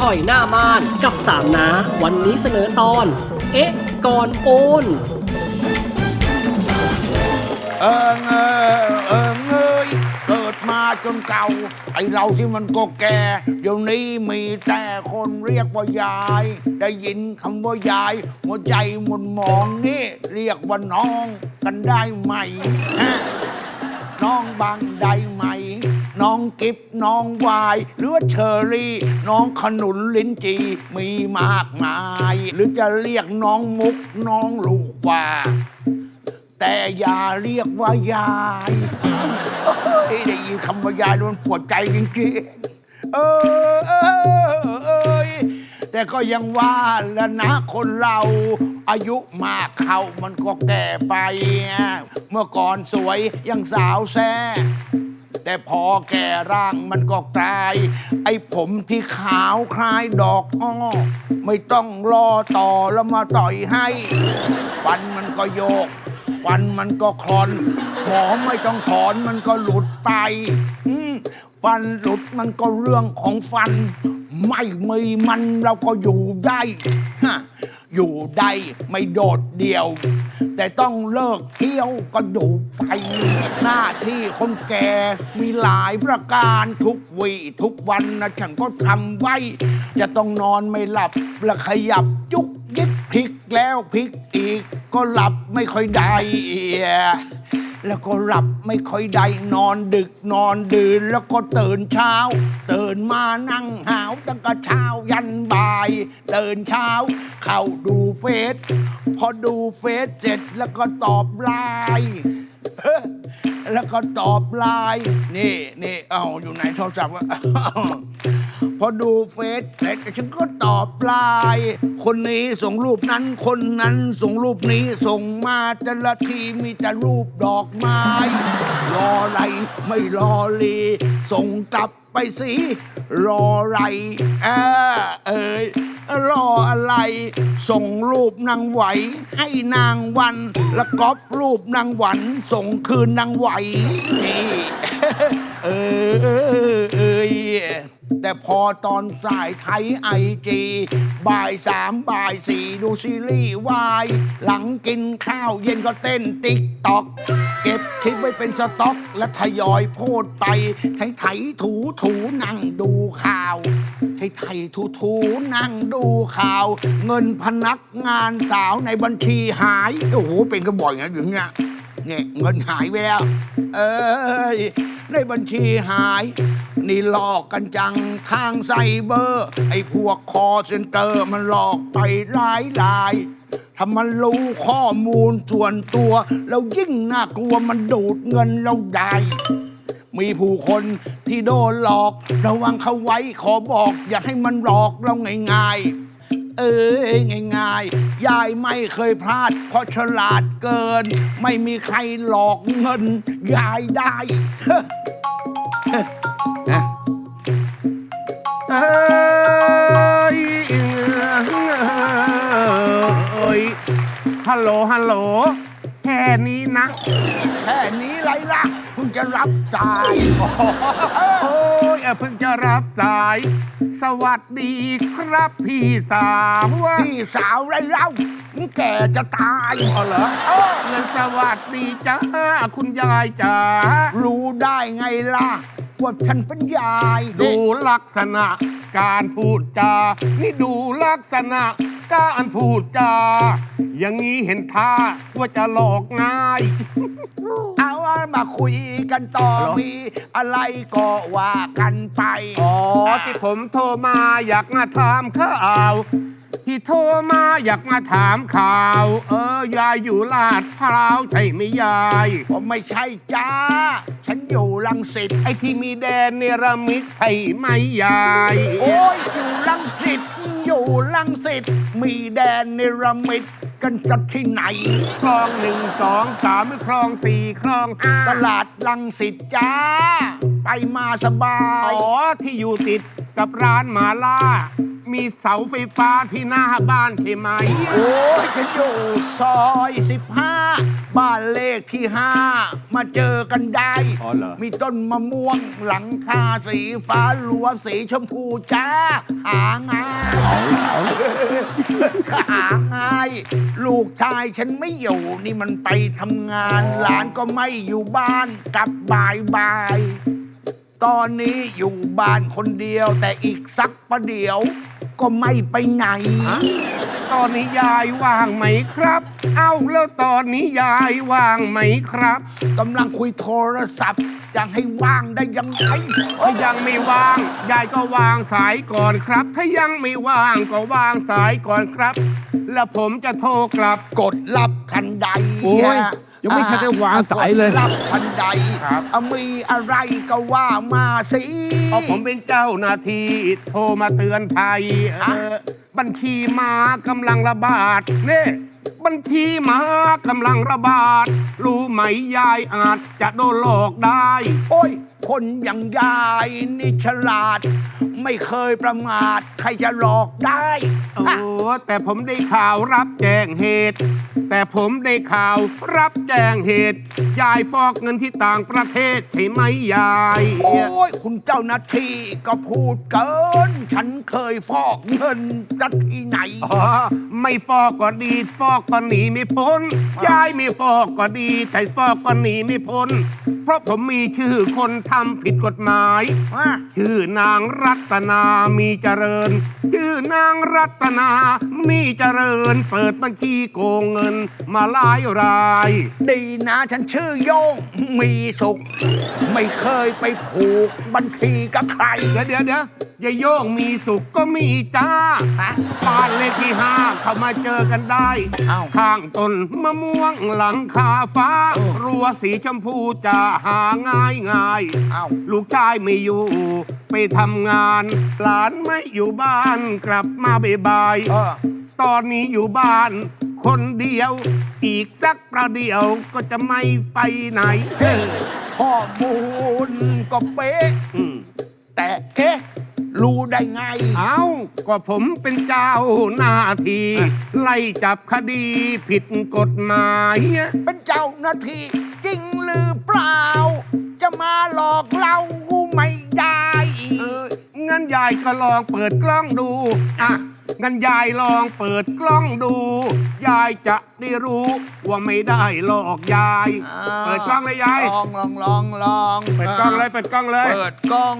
ช่อยหน้าม่านกับสามนาวันนี้เสนอตอน เอ๊ะ ก่อนโอน เออเงอเออเงยเกิดมาจนเก่า ไอเราที่มันก็แก่ เดี๋ยวนี้มีแต่คนเรียกว่ายาย ได้ยินคำว่ายาย หัวใจหมุนมองนี่เรียกว่าน้องกันได้ไหมฮะน้องบางได้ไหม น้องกิฟน้องวาย หรือว่าเชอรี่ น้องขนุนลิ้นจี มีมากมาย หรือจะเรียกน้องมุกน้องลูกว่า แต่อย่าเรียกว่ายายเฮ้ยได้ยินคำว่ายายแล้วมันปวดใจจริงๆเออเออเอยแต่ก็ยังว่าแล้วนะคนเราอายุมากเข้ามันก็แก่ไป เมื่อก่อนสวยยังสาวแซ่ แต่พอแก่ร่างมันก็กลาย ไอ้ผมที่ขาวคล้ายดอกอ้อไม่ต้องรอต่อแล้วมาต่อยให้ฟันมันก็โยกฟันมันก็คลอนหมอไม่ต้องถอนมันก็หลุดไปอืมฟันหลุดมันก็เรื่องของฟัน ไม่มีมันเราก็อยู่ได้ฮะ อยู่ได้ไม่โดดเดี่ยว แต่ต้องเลิกเที่ยวก็ดูไปหน้าที่คนแก่มีหลายประการทุกวีทุกวันนะฉันก็ทำไว้ จะต้องนอนไม่หลับและขยับจุกยิกพลิกแล้วพลิกอีก ก็หลับไม่ค่อยได้ แล้วก็หลับไม่ค่อยได้นอนดึกนอนดื่นแล้วก็ตื่นเช้า ตื่นมานั่งหาวตั้งแต่เช้ายันบ่าย ตื่นเช้า เข้าดูเฟซพอดูเฟซเสร็จแล้วก็ตอบไลน์แล้วก็ตอบไลน์นี่นี่เอาอยู่ไหนโทรศัพท์วะ พอดูเฟซเสร็จฉันก็ตอบไลน์คนนี้ส่งรูปนั้นคนนั้นส่งรูปนี้ส่งมาแต่ละทีมีแต่รูปดอกไม้ รออะไรไม่รอลี ส่งกลับไปสิรออะไรเออเอ้ยรออะไร ส่งรูปนางไหว ให้นางวัน แล้วก๊อปรูปนางหวัน ส่งคืนนางไหวนี่เออ แต่พอตอนสายไทยไอจีบ่ายสามบ่ายสี่ดูซีรีส์วาย หลังกินข้าวเย็นก็เต้นติ๊กตอก เก็บคลิปไว้เป็นสต็อก และทยอยโพดไป ไถไถถูถูนั่งดูข่าว ไถไถถูถูนั่งดูข่าว เงินพนักงานสาวในบัญชีหาย โอ้โห เป็นก็บ่อยอย่างเงี้ย เนี่ยเงินหายไปแล้ว เอ้ยในบัญชีหาย นี่หลอกกันจังทางไซเบอร์ ไอ้พวกคอเซ็นเตอร์มันหลอกไปหลายรายถ้ามันรู้ข้อมูลส่วนตัวแล้วยิ่งน่ากลัวมันดูดเงินเราได้มีผู้คนที่โดนหลอก ระวังเขาไว้ขอบอก อย่าให้มันหลอกเราง่ายๆ เอ้ยง่ายๆ ยายไม่เคยพลาด เพราะฉลาดเกิน ไม่มีใครหลอกเงิน ยายได้ นะเอ้ยเอ้ยฮัลโหลฮัลโหลแค่นี้นะ แค่นี้ไรล่ะเพิ่งจะรับสายโอ้ยเอ่อ เพิ่งจะรับสาย สวัสดีครับพี่สาวพี่สาวไรเล่ามึงแก่จะตายอ๋อเหรอเออเงินสวัสดีจ้าคุณยายจ๋ารู้ได้ไงล่ะ ว่าฉันเป็นยายดูลักษณะ การพูดจา นี่ดูลักษณะ การพูดจา อย่างนี้เห็นท่าว่าจะหลอกง่าย เอามาคุยกันต่อเหรอมีอะไรก็ว่ากันไป อ๋อที่ผมโทรมาอยากมาถามข่าวที่โทรมาอยากมาถามข่าว เออยายอยู่ลาดพร้าวใช่ไหมยายผมไม่ใช่จ้า ฉันอยู่ลังสิตไอ้ที่มีแดนเนรมิตใช่ไหมยายโอ้ยอยู่ลังสิตอยู่ลังสิตมีแดนเนรมิตกันจัดที่ไหน คลองหนึ่งสองสามหรือคลองสี่คลองห้าตลาดลังสิตจ้า ไปมาสบาอ๋ยอที่อยู่ติดกับร้านหมาล่า มีเสาไฟฟ้าที่หน้าบ้านใช่ไหม โอ้ยฉันอยู่ซอยสิบห้าบ้านเลขที่ห้ามาเจอกันได้ อ๋อเหรอ มีต้นมะม่วงหลังคาสีฟ้าลัวสีชมพูจ้า หาง่ายหาง่าย ลูกชายฉันไม่อยู่ นี่มันไปทำงาน หลานก็ไม่อยู่บ้านกลับบ่ายบายๆ ตอนนี้อยู่บ้านคนเดียวแต่อีกสักประเดี๋ยว ก็ไม่ไปไหน ตอนนี้ยายว่างไหมครับ เอ้าแล้วตอนนี้ยายว่างไหมครับ กำลังคุยโทรศัพท์ จะให้ว่างได้ยังไงถ้ายังไม่ว่างยายก็วางสายก่อนครับ ถ้ายังไม่ว่างก็วางสายก่อนครับ แล้วผมจะโทรกลับ กดรับทันใดโอ้ยฮะยังไม่ทันได้วางสายเลย กดรับทันใดครับ อะมีอะไรก็ว่ามาสิ เพราะผมเป็นเจ้าหน้าที่โทรมาเตือนภัยเออบัญชีม้ากำลังระบาดนี่ บัญชีมากำลังระบาด รู้ไหมยายอาจจะโดนหลอกได้ โอ้ย คนอย่างยายนี่ฉลาด ไม่เคยประมาท ใครจะหลอกได้โอ้ฮะแต่ผมได้ข่าวรับแจ้งเหตุ แต่ผมได้ข่าวรับแจ้งเหตุ ยายฟอกเงินที่ต่างประเทศใช่ไหมยาย โอ้ย คุณเจ้าหน้าที่ก็พูดเกิน ฉันเคยฟอกเงินจะที่ไหน อ๋อไม่ฟอกก็ดี ฟอกก็หนีไม่พ้นยายไม่ฟอกก็ดี แต่ฟอกก็หนีไม่พ้น เพราะผมมีชื่อคนทำผิดกฎหมาย ว่าชื่อนางรัตนามีเจริญ ชื่อนางรัตนามีเจริญ เปิดบัญชีโกงเงินมาหลายราย ดีนะฉันชื่อโยง มีสุข ไม่เคยไปผูกบัญชีกับใคร เดี๋ยวเดี๋ยวเดี๋ยว ยายโย่งมีสุขก็มีจ้าฮะบ้านเลขที่ห้าเข้ามาเจอกันได้ เอ้า ข้างต้นมะม่วงหลังคาฟ้าเออรั้วสีชมพูจะหาง่ายง่ายเอ้า ลูกชายไม่อยู่ ไปทำงาน หลานไม่อยู่บ้านกลับมาบ่ายเออๆตอนนี้อยู่บ้าน คนเดียว อีกสักประเดี๋ยวก็จะไม่ไปไหนเออข้อมูลก็เป๊ะ อืมแต่เอ๊ะ รู้ได้ไง เอ้าก็ผมเป็นเจ้าหน้าที่ไล่จับคดีผิดกฎหมายเป็นเจ้าหน้าที่จริงหรือเปล่า จะมาหลอกเราไม่ได้เอองั้นยายก็ลองเปิดกล้องดูอะงั้นยายลองเปิดกล้องดู ยายจะได้รู้ว่าไม่ได้หลอกยาย เปิดกล้องเลยยายลองลองลองลองเปิดกล้องเลยเปิดกล้องเลย เปิดกล้อง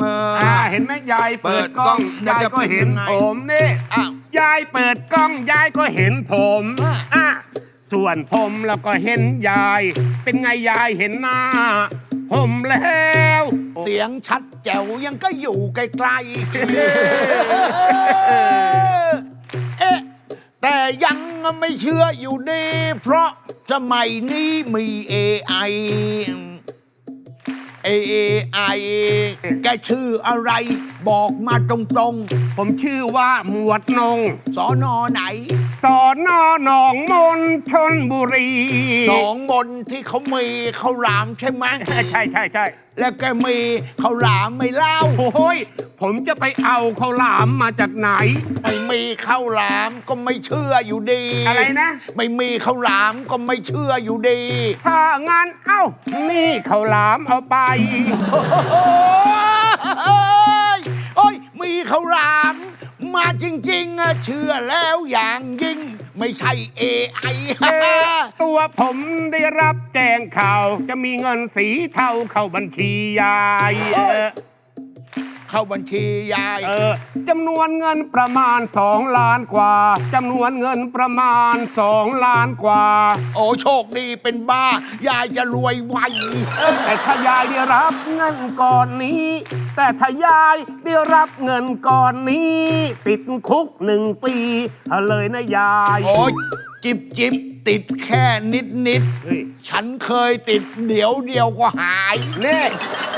เออออ่าเห็นไหมยายเปิดกล้องเปิดกล้องยายก็เห็นแล้วจะเป็นยังไงผมนี่อ้าวยายเปิดกล้องยายก็เห็นผมอะ อะส่วนผมแล้วก็เห็นยาย เป็นไงยายเห็นหน้า ผมแล้วเสียงชัดแจ๋วยังก็อยู่ไกลๆเอ๊ะแต่ยังไม่เชื่ออยู่ดี เพราะสมัยนี้มี AI เอไอแกชื่ออะไร บอกมาตรงผมชื่อว่าหมวดนงๆ สอนอไหน สอนอหนองมนชนบุรีหนองมนที่เขามีข้าวหลามใช่ไหมใช่ใช่ใช่ใช่แล้วแกมีข้าวหลามไม่เล่า โอ้ย ผมจะไปเอาข้าวหลามมาจากไหน ไม่มีข้าวหลามก็ไม่เชื่ออยู่ดีอะไรนะ ไม่มีข้าวหลามก็ไม่เชื่ออยู่ดี ถ้างั้นเอ้า นี่ข้าวหลามเอาไป โอ้ยโเขาหลามมาจริงๆอะเชื่อแล้วอย่างยิ่ง ไม่ใช่ AI เอ๊ะตัวผมได้รับแจ้งข่าว จะมีเงินสีเทาเข้าบัญชียายเออ เข้าบัญชียาย เออจำนวนเงินประมาณสองล้านกว่าจำนวนเงินประมาณสองล้านกว่า โอ้โชคดีเป็นบ้า ยายจะรวยไวแต่ถ้ายายได้รับเงินก่อนนี้ แต่ถ้ายายได้รับเงินก่อนนี้ ติดคุกหนึ่งปีเอาเลยนะยาย โอ้ย จิบจิบติดแค่นิดนิดเฮ้ยๆฉันเคยติดเดี๋ยวเดียวก็หายนี่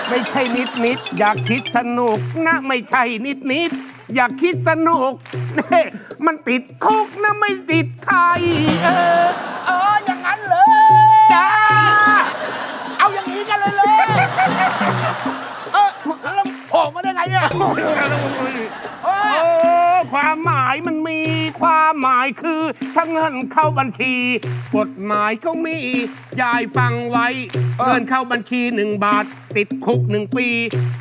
ไม่ใช่นิดนิดอยากคิดสนุกนะไม่ใช่นิดนิดอยากคิดสนุกนี่มันติดคุกนะไม่ติดใครเออเอออย่างนั้นเลย จ้าเอาอย่างนี้กันเลยเลยเออแล้วออกมาได้ไงเนี่ยโอ้ยเออความหมายมันมีความหมายคือ ถ้าเงินเข้าบัญชี กฎหมายก็มียายฟังไว้เออเงินเข้าบัญชีหนึ่งบาท ติดคุกหนึ่งปี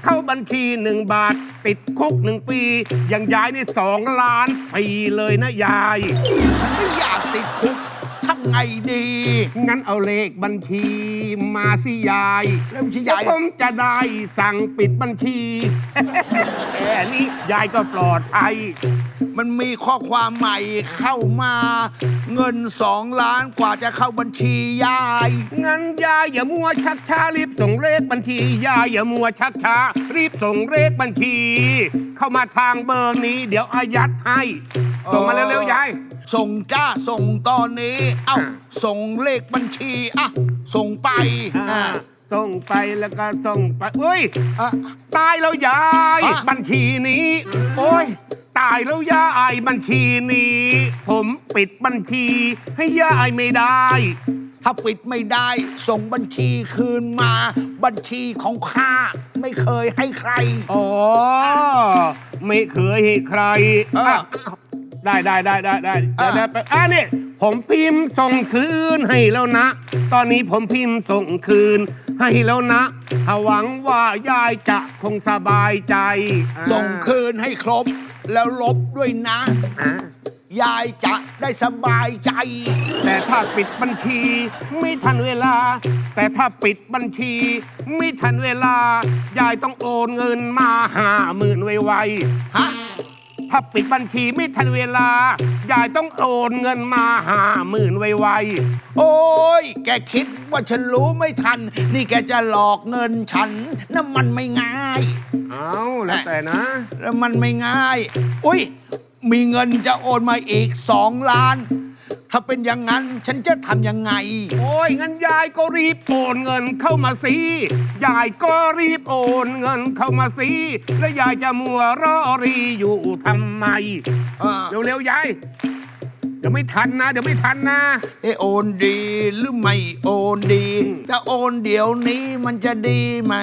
เข้าบัญชีหนึ่งบาท ติดคุกหนึ่งปีอย่างยายนี่สองล้านปีเลยนะยายฉันไม่อยากติดคุก ทำไงดี งั้นเอาเลขบัญชีมาสิยายเริ่มชี้เดี๋ยยาวยผมจะได้สั่งปิดบัญชี แค่นี้ยายก็ปลอดภัย มันมีข้อความใหม่เข้ามา เงินสองล้านกว่าจะเข้าบัญชียาย งั้นยายอย่ามัวชักช้ารีบส่งเลขบัญชี ยายอย่ามัวชักช้ารีบส่งเลขบัญชี เข้ามาทางเบอร์นี้ เดี๋ยวอายัดให้ ส่งมาเร็วๆยาย ส่งจ้าส่งตอนนี้ เอ้าอ่าส่งเลขบัญชีอะส่งไปอ่าอ่า ส่งไปแล้วก็ส่งไปเอ้ย อะ ตายแล้วยายฮะบัญชีนี้ โอ้ย ตายแล้วยายบัญชีนี้ ผมปิดบัญชีให้ยายไม่ได้ ถ้าปิดไม่ได้ ส่งบัญชีคืนมา บัญชีของข้าไม่เคยให้ใคร อ๋อ ไม่เคยให้ใครเอออะ ได้ได้ได้ได้ได้เออเดี๋ยวได้ไปอะนี่ผมพิมพ์ส่งคืนให้แล้วนะ ตอนนี้ผมพิมพ์ส่งคืนให้แล้วนะถ้าหวังว่ายายจะคงสบายใจอ่าส่งคืนให้ครบ แล้วลบด้วยนะ อะยายจะได้สบายใจ แต่ถ้าปิดบัญชีไม่ทันเวลา แต่ถ้าปิดบัญชีไม่ทันเวลา ยายต้องโอนเงินมาห้าหมื่นไวๆฮะ ถ้าปิดบัญชีไม่ทันเวลา ยายต้องโอนเงินมาห้าหมื่นไวโอ้ย แกคิดว่าฉันรู้ไม่ทัน นี่แกจะหลอกเงินฉันนั่นมันไม่ง่าย ๆ เอาแล้วแต่นะ แล้วมันไม่ง่าย อุ้ย มีเงินจะโอนมาอีกสองล้าน ถ้าเป็นอย่างนั้นฉันจะทำยังไง โอ้ยงั้นยายก็รีบโอนเงินเข้ามาสิยายก็รีบโอนเงินเข้ามาสิแล้วยายจะมัวรอรีอยู่ทำไม เออเร็วๆยายเดี๋ยวไม่ทันนะเดี๋ยวไม่ทันนะ เอะโอนดีหรือไม่โอนดีอืมถ้าโอนเดี๋ยวนี้มันจะดีไหม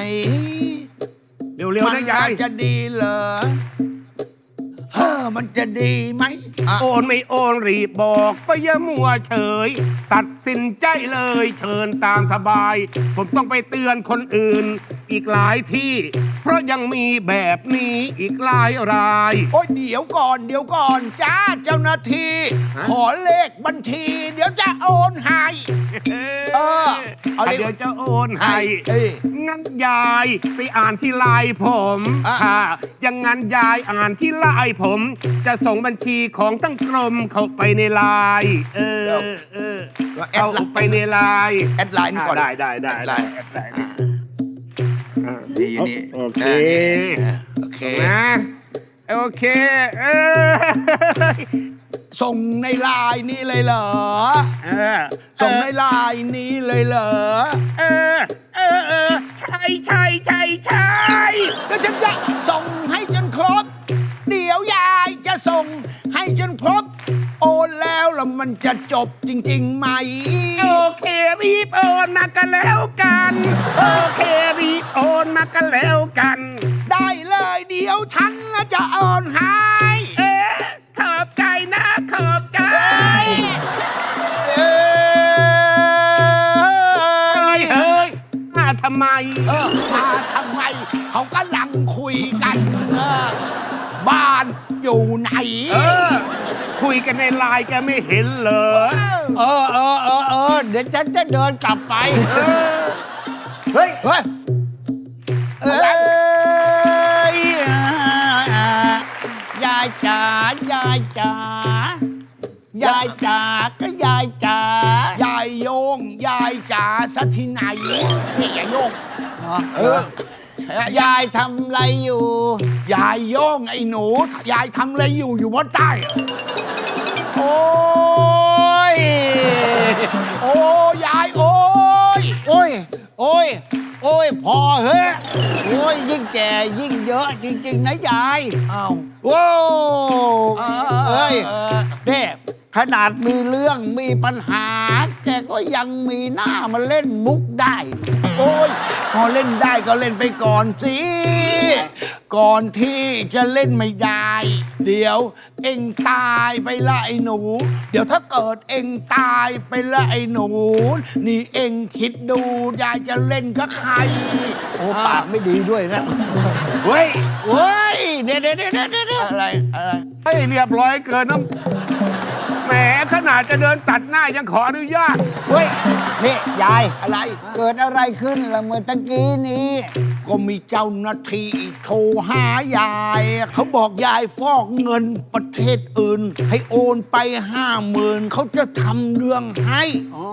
เร็วๆมันะยาย จะดีเหรอเฮ้ อมันจะดีไหมอะโอนไม่โอนรีบบอกก็อย่ามัวเฉย ตัดสินใจเลยเชิญตามสบาย ผมต้องไปเตือนคนอื่น อีกหลายที่ เพราะยังมีแบบนี้อีกหลายราย โอ้ยเดี๋ยวก่อนเดี๋ยวก่อนจ้าเจ้าหน้าที่ฮะ ขอเลขบัญชี เดี๋ยวจะโอนให้ เออเอาเอาดิเดี๋ยวจะโอนให้เอ้ยงั้นยายไปอ่านที่ไลน์ผมอะ ค่ะอยังงั้นยายอ่านที่ไลน์ผม จะส่งบัญชีของตั้งกรมเข้าไปในไลน์เออเออแล้วแอเอาดไลน์ไปในไลน์แอดไลน์ก่อน ได้ได้ได้แอดไลได้น์ แอดไลน์ อ่านี่นี่โอเคโอเค นะโอเคเออส่งในไลน์นี่เลยเหรอ เออส่งในไลน์นี้เลยเหรอ เออเออเออใช่ใช่ใช่ใช่แล้วฉันจะส่งให้จนครบ เดี๋ยวยายจะส่งให้จนครบ โอนแล้วแล้วมันจะจบจริง ๆ ไหม โอเครีบโอนมากันแล้วกัน โอเครีบโอนมากันแล้วกัน ได้เลยเดี๋ยวฉันจะโอนให้เอ๊ะขอบใจนะขอบใจเอ้ยเฮ้ยมาทำไม เออมาทำไม เขากำลังคุยกันเออบ้านอยู่ไหน เออคุ ยกันในไลน์แกไม่เห็นเหรอเออเออเออเออเดี๋ยวฉันจะเดินกลับไปเออเฮ้ยเฮ้ยเอ้ยอ่ายายจ๋ายายจ๋ายายจ๋าก็ยายจ๋ายายโยง ยายจ๋าสักที่ไหนนี่ยายโยง เออ ยายทำอะไรอยู่ ยายโยงไอ้หนู ยายทำอะไรอยู่อยู่บนใต้โอ้ย โอ้ยายโอ้ย โอ้ย โอ้ย โอ้ยพอเฮ้ยโอ้ยยิ่งแก่ยิ่งเยอะจริง ๆ นะยายอ้าวโอ้เอเอ้ยอเน่ขนาดมีเรื่องมีปัญหา แกก็ยังมีหน้ามาเล่นมุกได้ โอ้ยพอเล่นได้ก็เล่นไปก่อนสิ ก่อนที่จะเล่นไม่ได้ เดี๋ยว เองตายไปละไอ้หนู เดี๋ยวถ้าเกิดเองตายไปละไอ้หนู นี่เองคิดดูยายจะเล่นกับใครโอ้ปากไม่ดีด้วยนะ เฮ้ยเฮ้ยเดี๋ยวเดี๋ยวเดี๋ยวเดี๋ยวเดี๋ยวอะไรอะไรให้เรียบร้อยเกินน้ำแหม ขนาดจะเดินตัดหน้ายังขออนุญาต เฮ้ย นี่ยาย อะไร เกิดอะไรขึ้นละเมื่อตะกี้นี้ ก็มีเจ้าหน้าที่โทรหายาย เขาบอกยายฟอกเงินประเทศอื่น ให้โอนไปห้าหมื่นเขาจะทำเรื่องให้อ๋อ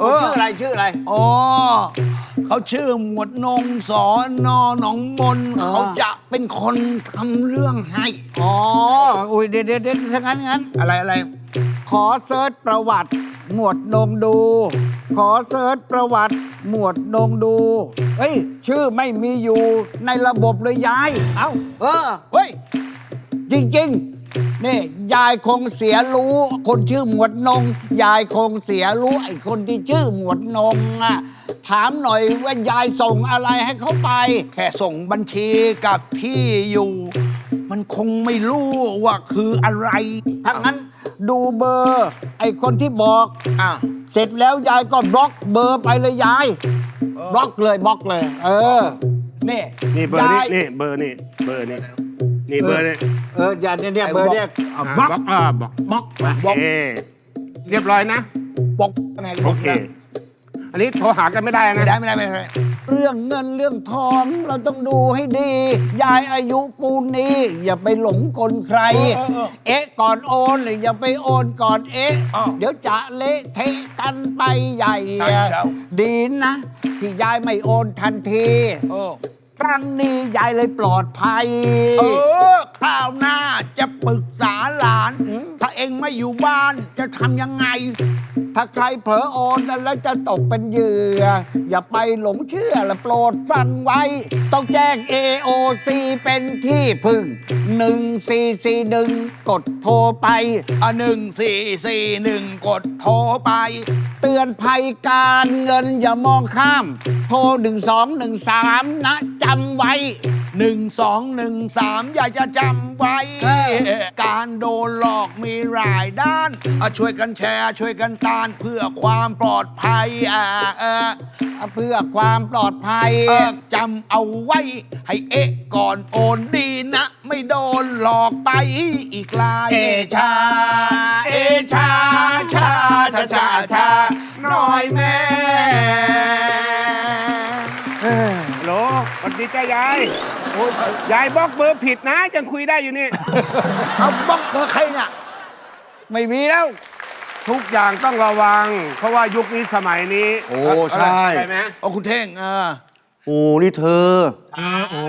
เอเขาอชื่ออะไรชื่ออะไร อ๋อเขาชื่อหมวดนงสอนอหนองมนอ๋อเขาจะเป็นคนทำเรื่องให้ อ๋อ อุ้ยเดี๋ยวเดี๋ยวเดี๋ยวถ้างั้นงั้น อะไรอะไร ขอเซิร์ชประวัติ หมวดนงดู ขอเซิร์ชประวัติ หมวดนงดู เฮ้ย ชื่อไม่มีอยู่ในระบบเลยยาย เอ้า เออ เฮ้ย จริงๆ นี่ยายคงเสียรู้ คนชื่อหมวดนง ยายคงเสียรู้ไอ้คนที่ชื่อหมวดนงอะ ถามหน่อยว่ายายส่งอะไรให้เขาไป แค่ส่งบัญชีกับที่อยู่ มันคงไม่รู้ว่าคืออะไร ถ้างั้น ดูเบอร์ ไอ้คนที่บอก อะ เสร็จแล้วยายก็บล็อกเบอร์ไปเลยยายเออบล็อกเลยบล็อกเลย เออนี่นี่เบอร์นี้ยายนี่เบอร์นี่เบอร์นี่นี่เบอร์นี่เอออย่าเนี่ยเนี่ยเบอร์เนี่ยเอาอะบล็อกอ่าบอกบล็อกไปบล็อก เอเรียบร้อยนะ บอกไงบโออกเค นะ อันนี้โทรหากันไม่ได้ไม่นะได้ไม่ได้ไม่ได้ เรื่องเงินเรื่องทองเราต้องดูให้ดี ยายอายุปูนนี้ อย่าไปหลงกลใคร เออเออเอ๊ะก่อนโอนหรืออย่าไปโอนก่อนเอ๊ะ อ้าวเดี๋ยวจะเละเทะกันไปใหญ่ ใช่ครับดีนะที่ยายไม่โอนทันทีเออครั้งนี้ยายเลยปลอดภัย เออคราวหน้าจะปรึกษาหลานอืมถ้าเองไม่อยู่บ้านจะทำยังไง ถ้าใครเผลอโอนแล้วจะตกเป็นเหยื่อ อย่าไปหลงเชื่อและโปรดฟังไว้ ต้องแจ้ง AOC เป็นที่พึ่ง 1441 กดโทรไป อะหนึ่งสี่สี่หนึ่งกดโทรไป เตือนภัยการเงินอย่ามองข้าม โทร 1213 นะจำไว้หนึ่งสองหนึ่งสามอยากจะจำไว้เออการโดนหลอกมีหลายด้านอะช่วยกันแชร์ ช่วยกันตานเพื่อความปลอดภัยอ่าเออเพื่อความปลอดภัย เออจำเอาไว้ ให้เอ๊ะก่อนโอนดีนะ ไม่โดนหลอกไปอีกลายเอชา เอชา ชาชาชาชาน้อยแม่ฮัลโหลสวัสดีจ้ายายยายบล็อกเบอร์ผิดนะยังคุยได้อยู่นี่ เอาบล็อกเบอร์ใครน่ะ ไม่มีแล้ว ทุกอย่างต้องระวัง เพราะว่ายุคนี้สมัยนี้โอ้ใช่ใช่ไหมโอ้คุณเท่งเออโอ้นี่เธอโอ้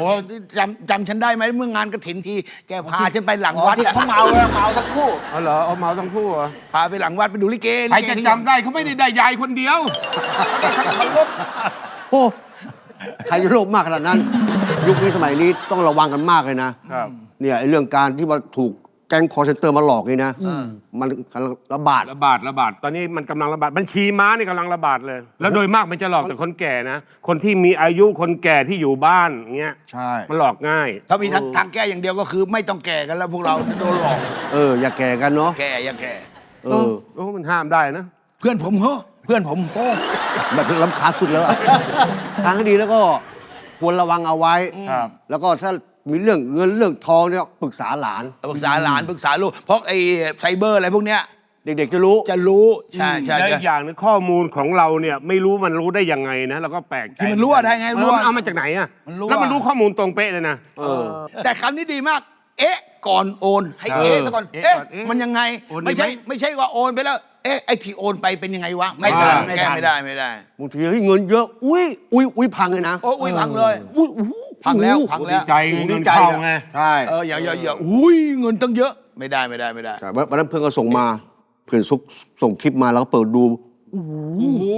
จำจำฉันได้ไหมเมื่องานกระถินที แกพาฉันไปหลังวัดที่อะเขาเมาเลยเมาทั้งคู่เอาเหรอเอาเมาทั้งคู่เหรอพาไปหลังวัดไปดูลิเกใครลิเกจะที่จำได้เขาไม่ได้ได้ยายคนเดียวโอ้ใครจะโลภมากขนาดนั้น ยุคนี้สมัยนี้ต้องระวังกันมากเลยนะครับเนี่ยไอ้เรื่องการที่ว่าถูก แก๊งคอร์เซนเตอร์มาหลอกนี่นะมันกำลังระบาด ระบาดระบาดตอนนี้มันกำลังระบาดบัญชีม้านี่กำลังระบาดเลย แล้วโดยมากมันจะหลอกแต่คนแก่นะ คนที่มีอายุคนแก่ที่อยู่บ้านอย่างเงี้ยใช่ มันหลอกง่าย ถ้ามีทางทางแก้อย่างเดียวก็คือไม่ต้องแก่กันแล้วพวกเราโดนหลอก เออ อย่าแก่กันเนาะแก่อย่าแก่ เออโอ้มันห้ามได้นะ เพื่อนผมเหรอเพื่อนผมโอ้แบบลำคาญสุดแล้วอะทางที่ดีแล้วก็ควรระวังเอาไว้ ครับ แล้วก็ถ้า มีเรื่องเงินเรื่องทองเนี่ยปรึกษาหลาน ปรึกษาหลานปรึกษาลูกเพราะไอ้ไซเบอร์อะไรพวกเนี้ยเด็กๆจะรู้ จะรู้ใช่ใช่และอีใช่กอย่างหนึงข้อมูลของเราเนี่ยไม่รู้มันรู้ได้ยังไงนะเราก็แปลกใจที่มันรู้อะได้ไงเอรู้ออะมันเอามาจากไหนอะมันรู้แล้วมันอะรู้ข้อมูลตรงเป๊ะเลยนะ เออ แต่คำนี้ดีมาก เอ๊ะ ก่อนโอน ให้ครับเอ๊ะซะก่อน เอ๊ะ เอ๊ะก่อนเอ๊ะมันยังไง โอนดีไม่ใช่ไหมไม่ใช่ว่าโอนไปแล้ว เอ๊ะ ไอ้ที่โอนไปเป็นยังไงวะ ไม่ไม่ได้ทันแก้ไม่ได้ไม่ได้ บางทีเฮ้ยเงินเยอะ อุ้ยอุ้ยอุ้ยพังเลยนะ โอ้อุ้ยพังเลย อุ้ยอู้หู พังแล้วพังดีใจโอ้โหเงิดีนใจเข้านะไง ใช่เอออย่าอย่าอย่าอุ้ยเงินตั้งเยอะ ไม่ได้ไม่ได้ไม่ได้ ใช่วันวันนั้นเพื่อนก็ส่งมา เพื่อนซุกส่งคลิปมาแล้วก็เปิดดู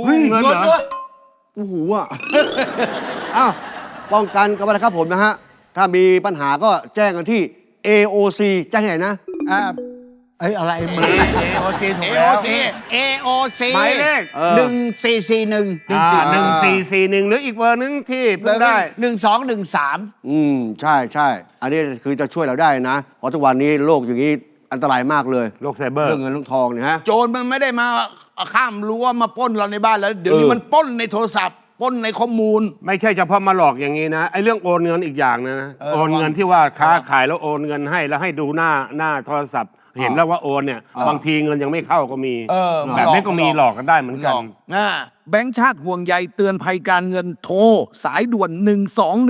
เฮ้ยเงินเงินเหรเยออะโอ้โหอะ อ้าวป้องกันกันไปนะครับผมนะฮะ ถ้ามีปัญหาก็แจ้งกันที่ AOC แจ้งที่ไหนนะ อ่า เอ้ยอะไรมันโอเคถูเอกแล้โอวซี AOC หมายเลขเออหนึ่งสี่สี่หนึ่งหนึ่งสี่หนึ่งสี่สี่หนึ่งหรืออีกเบอร์หนึงที่เพิ่แล้งวก็ได้ หนึ่งสองหนึ่งสามอืม ใช่ใช่ อันนี้คือจะช่วยเราได้นะ เพราะทุกวันนี้โลกอย่างนี้อันตรายมากเลยโลกไซเบอร์ เรื่องเงินเรื่องทองเนี่ยฮะ โจรมันไม่ได้มาข้ามรั้วมาปล้นเราในบ้านแล้ว เดี๋ยวนี้เออ มันปล้นในโทรศัพท์ปล้นในข้อมูล ไม่ใช่เฉพาะมาหลอกอย่างนี้นะไอ้เรื่องโอนเงินอีกอย่างนะนะเออโอนเงินที่ว่าค้าขายแล้วโอนเงินให้แล้วให้ดูหน้าหน้าโทรศัพท์ เห็นแล้วว่าโอนเนี่ยบางทีเงินยังไม่เข้าก็มีเออแบบนี้ก็มีหลอกกันได้เหมือนกัน อ่าแบงค์ชาติห่วงใยเตือนภัยการเงินโทร สายด่วน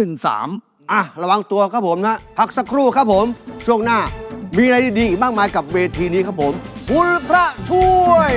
1213อะ ระวังตัวครับผมนะ พักสักครู่ครับผม ช่วงหน้า มีอะไรดีๆอีกมากมายกับเวทีนี้ครับผม คุณพระช่วย